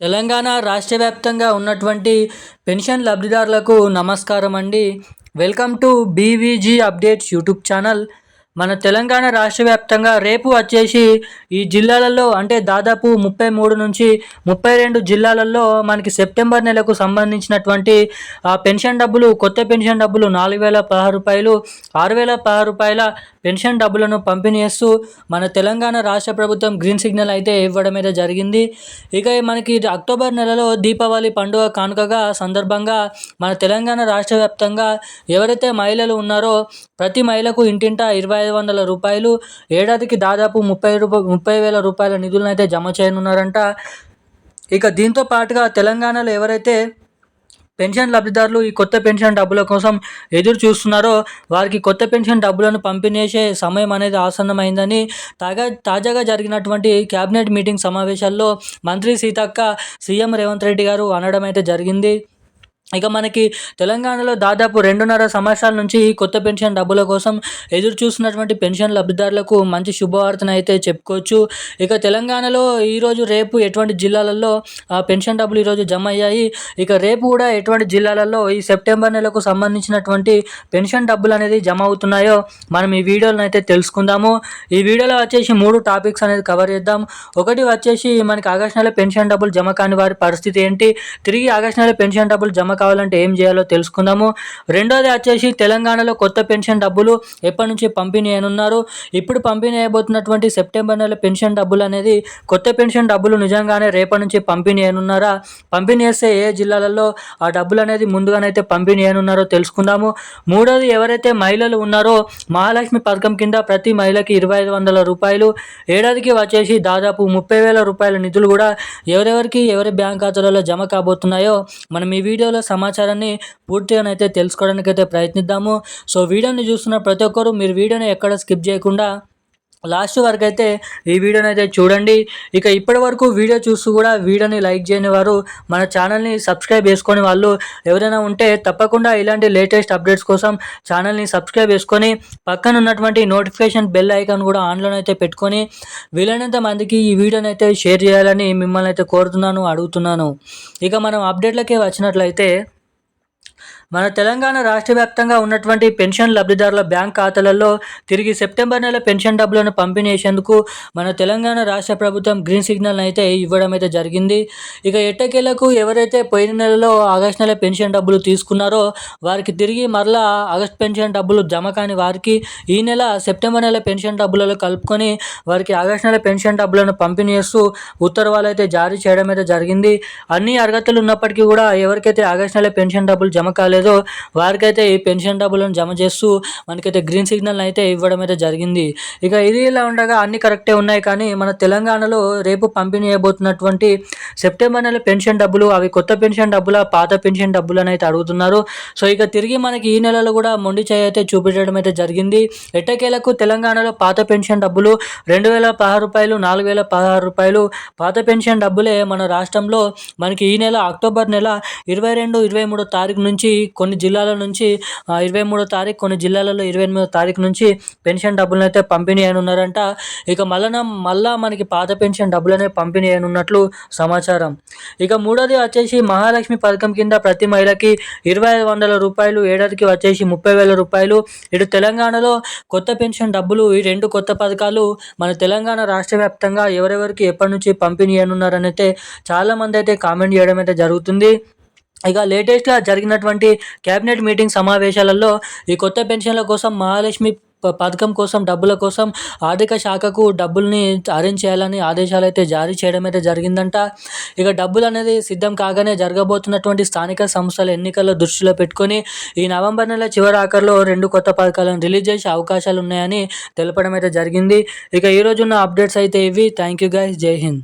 తెలంగాణ రాష్ట్ర వ్యాప్తంగా ఉన్నటువంటి పెన్షన్ లబ్ధిదారులకు నమస్కారం అండి. Welcome to BVG updates YouTube channel. మన తెలంగాణ రాష్ట్ర వ్యాప్తంగా రేపు వచ్చేసి ఈ జిల్లాలలో అంటే దాదాపు ముప్పై మూడు నుంచి ముప్పై రెండు జిల్లాలలో మనకి సెప్టెంబర్ నెలకు సంబంధించినటువంటి ఆ పెన్షన్ డబ్బులు కొత్త పెన్షన్ డబ్బులు నాలుగు వేల పదహారు రూపాయలు ఆరు వేల పదహారు రూపాయల పెన్షన్ డబ్బులను పంపిణీ చేస్తూ మన తెలంగాణ రాష్ట్ర ప్రభుత్వం గ్రీన్ సిగ్నల్ అయితే ఇవ్వడం అయితే జరిగింది. ఇక మనకి అక్టోబర్ నెలలో దీపావళి పండుగ కానుకగా సందర్భంగా మన తెలంగాణ రాష్ట్ర వ్యాప్తంగా ఎవరైతే మహిళలు ఉన్నారో ప్రతి మహిళకు ఇంటింట ఇరవై ఐదు వందల రూపాయలు ఏడాదికి దాదాపు ముప్పై రూప ముప్పై వేల రూపాయల నిధులను అయితే జమ చేయనున్నారంట. ఇక దీంతో పాటుగా తెలంగాణలో ఎవరైతే పెన్షన్ లబ్ధిదారులు ఈ కొత్త పెన్షన్ డబ్బుల కోసం ఎదురు చూస్తున్నారో వారికి కొత్త పెన్షన్ డబ్బులను పంపిణీ చేసే సమయం అనేది ఆసన్నమైందని తాగా తాజాగా జరిగినటువంటి క్యాబినెట్ మీటింగ్ సమావేశాల్లో మంత్రి సీతక్క సీఎం రేవంత్ రెడ్డి గారు అనడం అయితే జరిగింది. ఇక మనకి తెలంగాణలో దాదాపు రెండున్నర సంవత్సరాల నుంచి కొత్త పెన్షన్ డబ్బుల కోసం ఎదురు చూస్తున్నటువంటి పెన్షన్ లబ్ధిదారులకు మంచి శుభవార్తను అయితే చెప్పుకోవచ్చు. ఇక తెలంగాణలో ఈరోజు రేపు ఎటువంటి జిల్లాలలో పెన్షన్ డబ్బులు ఈరోజు జమ అయ్యాయి? ఇక రేపు కూడా ఎటువంటి జిల్లాలలో ఈ సెప్టెంబర్ నెలకు సంబంధించినటువంటి పెన్షన్ డబ్బులు అనేది జమ అవుతున్నాయో మనం ఈ వీడియోలను అయితే తెలుసుకుందాము. ఈ వీడియోలో వచ్చేసి మూడు టాపిక్స్ అనేది కవర్ చేద్దాం. ఒకటి వచ్చేసి మనకి ఆగస్టు నెల పెన్షన్ డబ్బులు జమ కాని వారి పరిస్థితి ఏంటి? తిరిగి ఆగస్టు నెల పెన్షన్ డబ్బులు జమ కావాలంటే ఏం చేయాలో తెలుసుకుందాము. రెండోది వచ్చేసి తెలంగాణలో కొత్త పెన్షన్ డబ్బులు ఎప్పటి నుంచి పంపిణీ అనున్నారు ఇప్పుడు పంపిణీ అయిపోతున్నటువంటి సెప్టెంబర్ నెల పెన్షన్ డబ్బులు అనేది కొత్త పెన్షన్ డబ్బులు నిజంగానే రేపటి నుంచి పంపిణీ అనున్నారా పంపిణీ చేస్తే ఏ జిల్లాలలో ఆ డబ్బులు అనేది ముందుగానైతే పంపిణీ అయినున్నారో తెలుసుకుందాము. మూడోది ఎవరైతే మహిళలు ఉన్నారో మహాలక్ష్మి పథకం కింద ప్రతి మహిళకి ఇరవై ఐదు వందల రూపాయలు. ఏడాదికి వచ్చేసి దాదాపు ముప్పై వేల రూపాయల నిధులు కూడా ఎవరెవరికి ఎవరి బ్యాంక్ ఖాతాలలో జమ కాబోతున్నాయో మనం ఈ వీడియోలో సమాచారాన్ని పూర్తిగానైతే తెలుసుకోవడానికి అయితే ప్రయత్నిద్దాము. సో వీడియోని చూస్తున్న ప్రతి ఒక్కరు మీరు వీడియోని ఎక్కడ స్కిప్ చేయకుండా లాస్ట్ వరకు అయితే ఈ వీడియోని అయితే చూడండి. ఇక ఇప్పటి వరకు వీడియో చూస్తూ కూడా వీడియోని లైక్ చేయని వారు మన ఛానల్ని సబ్స్క్రైబ్ చేసుకొని వాళ్ళు ఎవరైనా ఉంటే తప్పకుండా ఇలాంటి లేటెస్ట్ అప్డేట్స్ కోసం ఛానల్ని సబ్స్క్రైబ్ చేసుకొని పక్కన ఉన్నటువంటి నోటిఫికేషన్ బెల్ ఐకాన్ కూడా ఆన్లో అయితే పెట్టుకొని వీలైనంత మందికి ఈ వీడియోని అయితే షేర్ చేయాలని మిమ్మల్ని అయితే కోరుతున్నాను అడుగుతున్నాను. ఇక మనం అప్డేట్లకే వచ్చినట్లయితే మన తెలంగాణ రాష్ట్ర వ్యాప్తంగా ఉన్నటువంటి పెన్షన్ లబ్ధిదారుల బ్యాంక్ ఖాతాలలో తిరిగి సెప్టెంబర్ నెల పెన్షన్ డబ్బులను పంపిణీ చేసేందుకు మన తెలంగాణ రాష్ట్ర ప్రభుత్వం గ్రీన్ సిగ్నల్ అయితే ఇవ్వడం అయితే జరిగింది. ఇక ఎట్టకేలకు ఎవరైతే పోయిన నెలలో ఆగస్ట్ నెల పెన్షన్ డబ్బులు తీసుకున్నారో వారికి తిరిగి మరలా ఆగస్ట్ పెన్షన్ డబ్బులు జమ కాని వారికి ఈ నెల సెప్టెంబర్ నెల పెన్షన్ డబ్బులలో కలుపుకొని వారికి ఆగస్ట్ నెల పెన్షన్ డబ్బులను పంపిణీ చేస్తూ ఉత్తర్వులు అయితే జారీ చేయడం అయితే జరిగింది. అన్ని అర్హతలు ఉన్నప్పటికీ కూడా ఎవరికైతే ఆగస్ట్ నెల పెన్షన్ డబ్బులు జమ కాలేదు లేదో వారికైతే ఈ పెన్షన్ డబ్బులను జమ చేస్తూ మనకైతే గ్రీన్ సిగ్నల్ అయితే ఇవ్వడం అయితే జరిగింది. ఇక ఇది ఇలా ఉండగా అన్ని కరెక్టే ఉన్నాయి కానీ మన తెలంగాణలో రేపు పంపిణీ చేయబోతున్నటువంటి సెప్టెంబర్ నెల పెన్షన్ డబ్బులు అవి కొత్త పెన్షన్ డబ్బుల పాత పెన్షన్ డబ్బులు అని అయితే అడుగుతున్నారు. సో ఇక తిరిగి మనకి ఈ నెలలో కూడా మొండి చేయి అయితే చూపించడం అయితే జరిగింది. ఎట్టకేలకు తెలంగాణలో పాత పెన్షన్ డబ్బులు రెండు వేల పదహారు రూపాయలు నాలుగు వేల పదహారు రూపాయలు. పాత పెన్షన్ డబ్బులే మన రాష్ట్రంలో మనకి ఈ నెల అక్టోబర్ నెల ఇరవై రెండు ఇరవై మూడో తారీఖు నుంచి కొన్ని జిల్లాల నుంచి ఇరవై మూడో తారీఖు కొన్ని జిల్లాలలో ఇరవై ఎనిమిదో తారీఖు నుంచి పెన్షన్ డబ్బులను అయితే పంపిణీ ఉన్నారంట ఇక మళ్ళన మళ్ళా మనకి పాత పెన్షన్ డబ్బులనే పంపిణీ అని ఉన్నట్లు సమాచారం. ఇక మూడోది వచ్చేసి మహాలక్ష్మి పథకం కింద ప్రతి మహిళకి ఇరవై ఐదు వందల రూపాయలు ఏడాదికి వచ్చేసి ముప్పై వేల రూపాయలు. ఇటు తెలంగాణలో కొత్త పెన్షన్ డబ్బులు ఈ రెండు కొత్త పథకాలు మన తెలంగాణ రాష్ట్ర వ్యాప్తంగా ఎవరెవరికి ఎప్పటి నుంచి పంపిణీ అయినున్నారని అయితే చాలామంది అయితే కామెంట్ చేయడం అయితే జరుగుతుంది. ఇక లేటెస్ట్గా జరిగినటువంటి కేబినెట్ మీటింగ్ సమావేశాలలో ఈ కొత్త పెన్షన్ల కోసం మహాలక్ష్మి పథకం కోసం డబ్బుల కోసం ఆర్థిక శాఖకు డబ్బుల్ని అరేంజ్ చేయాలని ఆదేశాలు అయితే జారీ చేయడం అయితే జరిగిందంట. ఇక డబ్బులు అనేది సిద్ధం కాగానే జరగబోతున్నటువంటి స్థానిక సంస్థల ఎన్నికల దృష్టిలో పెట్టుకొని ఈ నవంబర్ నెల చివరి ఆఖరిలో రెండు కొత్త పథకాలను రిలీజ్ చేసే అవకాశాలు ఉన్నాయని తెలపడం అయితే జరిగింది. ఇక ఈరోజున్న అప్డేట్స్ అయితే ఇవి. థ్యాంక్ యూ గైస్ జై హింద్.